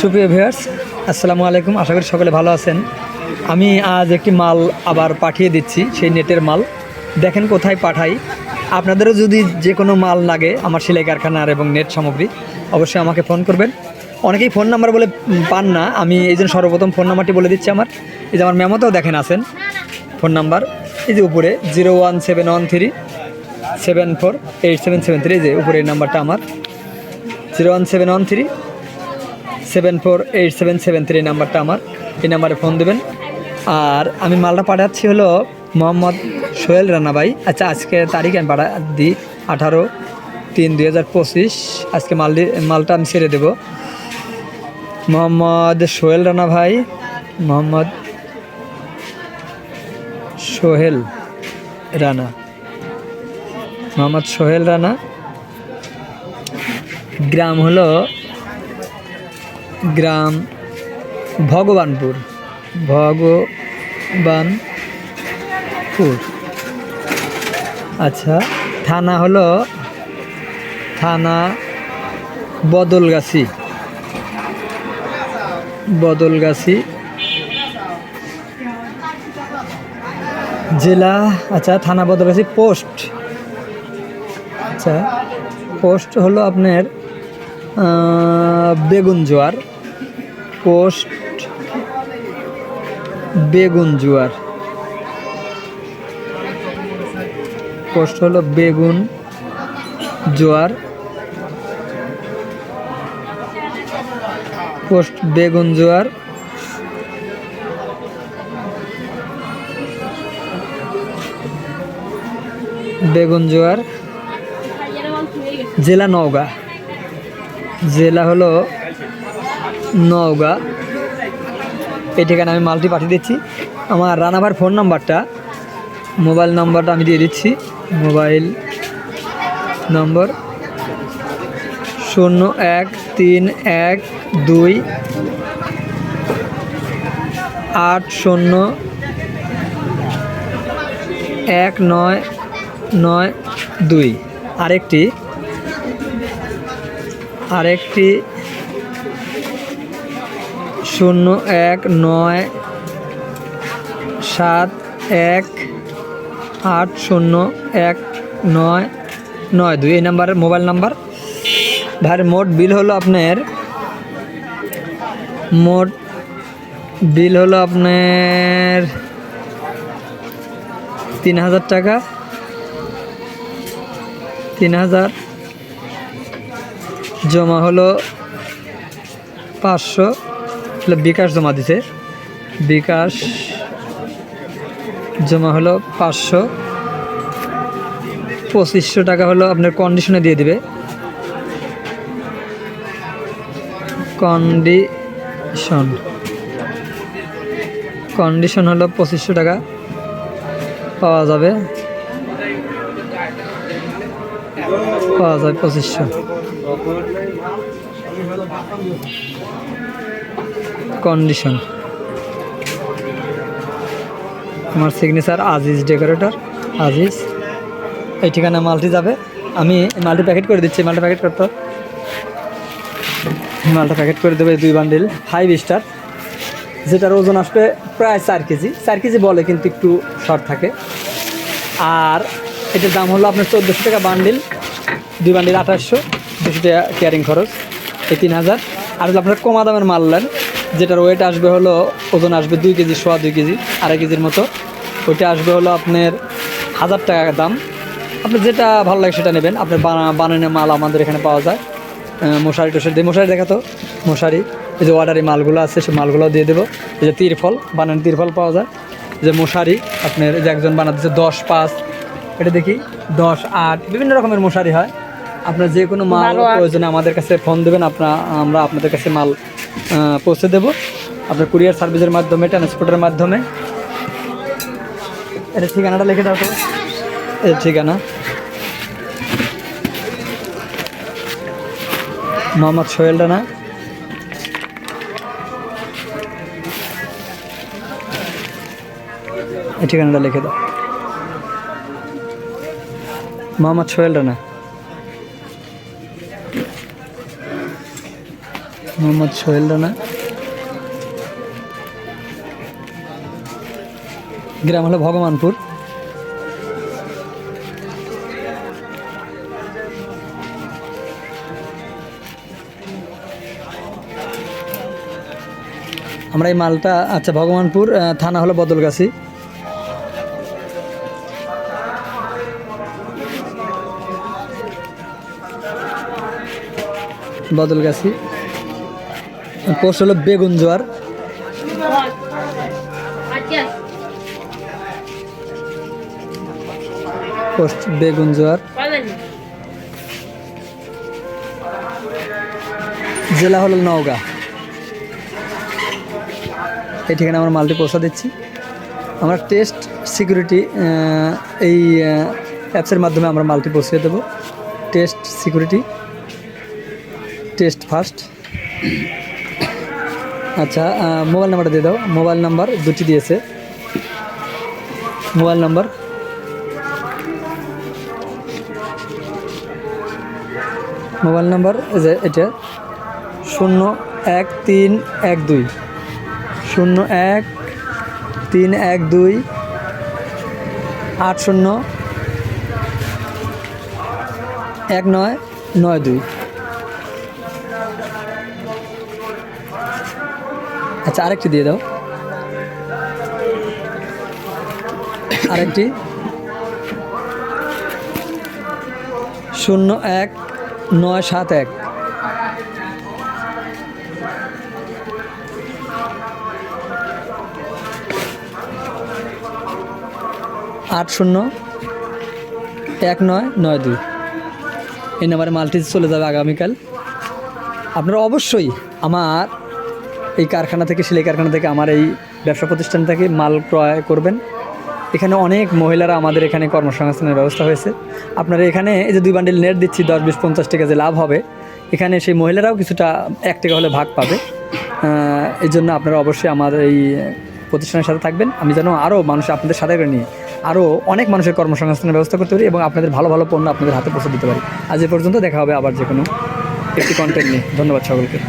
সুপ্রিয় ভিউয়ার্স, আসসালামু আলাইকুম। আশা করি সকলে ভালো আছেন। আমি আজ একটি মাল আবার পাঠিয়ে দিচ্ছি, সেই নেটের মাল। দেখেন কোথায় পাঠাই। আপনাদেরও যদি যে কোনো মাল লাগে আমার সেলাই কারখানার এবং নেট সামগ্রী, অবশ্যই আমাকে ফোন করবেন। অনেকেই ফোন নাম্বার বলে পান না। আমি এই জন্য সর্বপ্রথম ফোন নাম্বারটি বলে দিচ্ছি আমার। এই যে আমার মেমোতেও দেখেন আছেন। ফোন নাম্বার এই যে উপরে zero one seven one three seven four eight seven seven three. এই যে উপরে এই নাম্বারটা আমার। Zero one seven one three seven four eight seven seven three নাম্বারটা আমার। এই নাম্বারে ফোন দেবেন। আর আমি মালটা পাঠাচ্ছি হলো মোহাম্মদ সোহেল রানা ভাই। আচ্ছা আজকে তারিখ আমি পাঠা দিই আঠারো তিন দুই হাজার পঁচিশ। আজকে মাল মালটা আমি ছেড়ে দেবো। মোহাম্মদ সোহেল রানা ভাই, মোহাম্মদ সোহেল রানা। মোহাম্মদ সোহেল রানা। গ্রাম হলো গ্রাম ভগবানপুর। ভগবানপুর। আচ্ছা থানা হলো থানা বদলগাছি। বদলগাছি। জেলা আচ্ছা থানা বদলগাছি পোস্ট। আচ্ছা পোস্ট হলো আপনার বেগুন জোয়ার পোস্ট বেগুন জোয়ার। পোস্ট হলো বেগুন জোয়ার। পোস্ট বেগুন জোয়ার। বেগুন জোয়ার। জেলা নওগাঁ। জেলা হলো নওগাঁ। এই ঠিকানা আমি মালটি পাঠিয়ে দিচ্ছি। আমার রানাভার ফোন নাম্বারটা, মোবাইল নাম্বারটা আমি দিয়ে দিচ্ছি। মোবাইল নম্বর শূন্য এক তিন এক দুই আট শূন্য এক নয় নয় দুই। আরেকটি আরেকটি শূন্য এক নয় সাত এক আট শূন্য এক নয় নয় দুই। এই নাম্বারের মোবাইল নাম্বার? ভাইয়ের মোট বিল হলো আপনার, মোট বিল হলো আপনার তিন হাজার টাকা। তিন হাজার জমা হলো পাঁচশো। হলো বিকাশ জমা দিছে। বিকাশ জমা হলো পাঁচশো। পঁচিশশো টাকা হলো আপনার কন্ডিশনে দিয়ে দিবে। কন্ডিশন কন্ডিশন হলো পঁচিশশো টাকা। পাওয়া যাবে। পাওয়া যায় পঁচিশশো। কন্ডিশন আমার সিগনেচার আজিজ ডেকোরেটর আজিজ এই ঠিকানা মালটি যাবে। আমি মালটি প্যাকেট করে দিচ্ছি, মালটা প্যাকেট করতে। মালটা প্যাকেট করে দেবে দুই বান্ডিল ফাইভ স্টার যেটার ওজন আসবে প্রায় চার কেজি। চার কেজি বলে কিন্তু একটু শর্ট থাকে। আর এটার দাম হলো আপনার চোদ্দোশো টাকা বান্ডিল দুই বান্ডিল আঠাশশো, দুশো টাকা কেয়ারিং খরচ। এই তিন হাজার। আর আপনার কমা দামের মাল নেন। যেটার ওয়েট আসবে হলো ওজন আসবে দুই কেজি সোয়া দুই কেজি আড়াই কেজির মতো। ওইটা আসবে হলো আপনার হাজার টাকা দাম। আপনার যেটা ভালো লাগে সেটা নেবেন। আপনার বানা- বানানো মাল আমাদের এখানে পাওয়া যায়। মশারি টশারি দিয়ে মশারি দেখাতো মশারি। এই যে অর্ডারি মালগুলো আছে সেই মালগুলো দিয়ে দেবো। এই যে তিরফল বানানো তিরফল পাওয়া যায়। যে মশারি আপনার এই যে একজন বানাতেছে দশ পাঁচ। এটা দেখি দশ আট বিভিন্ন রকমের মশারি হয়। আপনার যে কোনো মাল প্রয়োজনে আমাদের কাছে ফোন দেবেন। আপনার আমরা আপনাদের কাছে মাল পৌঁছে দেব। আপনার কুরিয়ার সার্ভিসের মাধ্যমে ট্রান্সপোর্টের মাধ্যমে। এটা ঠিকানাটা লিখে দাও তো। এই ঠিকানা। মোহাম্মদ সোহেল রানা। এই ঠিকানাটা লিখে দাও। মোহাম্মদ সোহেল রানা। মোহাম্মদ সোহেল রানা। গ্রাম হলো ভগবানপুর। আমরা এই মালটা আচ্ছা ভগবানপুর থানা হলো বদলগাছি। বদলগাছি। পোস্ট হলো বেগুন জোয়ার। পোস্ট বেগুন জোয়ার। জেলা হলো নওগাঁ। এই ঠিকানা আমরা মালটি পৌঁছা দিচ্ছি। আমরা টেস্ট সিকিউরিটি এই অ্যাপসের মাধ্যমে আমরা মালটি পৌঁছে দেবো। টেস্ট সিকিউরিটি টেস্ট ফার্স্ট আচ্ছা মোবাইল নাম্বারটা দিয়ে দাও। মোবাইল নাম্বার দুটি দিয়েছে। Mobile number. মোবাইল নাম্বার যে এটা। শূন্য এক তিন এক দুই। শূন্য এক তিন এক দুই। আট শূন্য। এক নয় নয় দুই। আচ্ছা আরেকটি দিয়ে দাও। আরেকটি। শূন্য এক, নয়, সাত, এক। আট, শূন্য। এক, নয় নয়, দুই। এই নাম্বারে মাল্টি চলে যাবে আগামীকাল। আপনারা অবশ্যই আমার এই কারখানা থেকে, সেলাই কারখানা থেকে আমার এই ব্যবসা প্রতিষ্ঠান থেকে মাল ক্রয় করবেন। এখানে অনেক মহিলারা আমাদের এখানে কর্মসংস্থানের ব্যবস্থা হয়েছে। আপনারা এখানে এই যে দুই বান্ডিল নেট দিচ্ছি, দশ, বিশ, পঞ্চাশ টাকা যে লাভ হবে, এখানে সেই মহিলারাও কিছুটা এক টাকা হলে ভাগ পাবে। এই জন্য আপনারা অবশ্যই আমার এই প্রতিষ্ঠানের সাথে থাকবেন। আমি যেন আরও মানুষ আপনাদের সাথে করে নিয়ে আরও অনেক মানুষের কর্মসংস্থানের ব্যবস্থা করতে পারি এবং আপনাদের ভালো ভালো পণ্য আপনাদের হাতে পৌঁছে দিতে পারি। আজ এ পর্যন্ত দেখা হবে আবার যে কোনো একটি কন্টেন্ট নিয়ে। ধন্যবাদ সকলকে।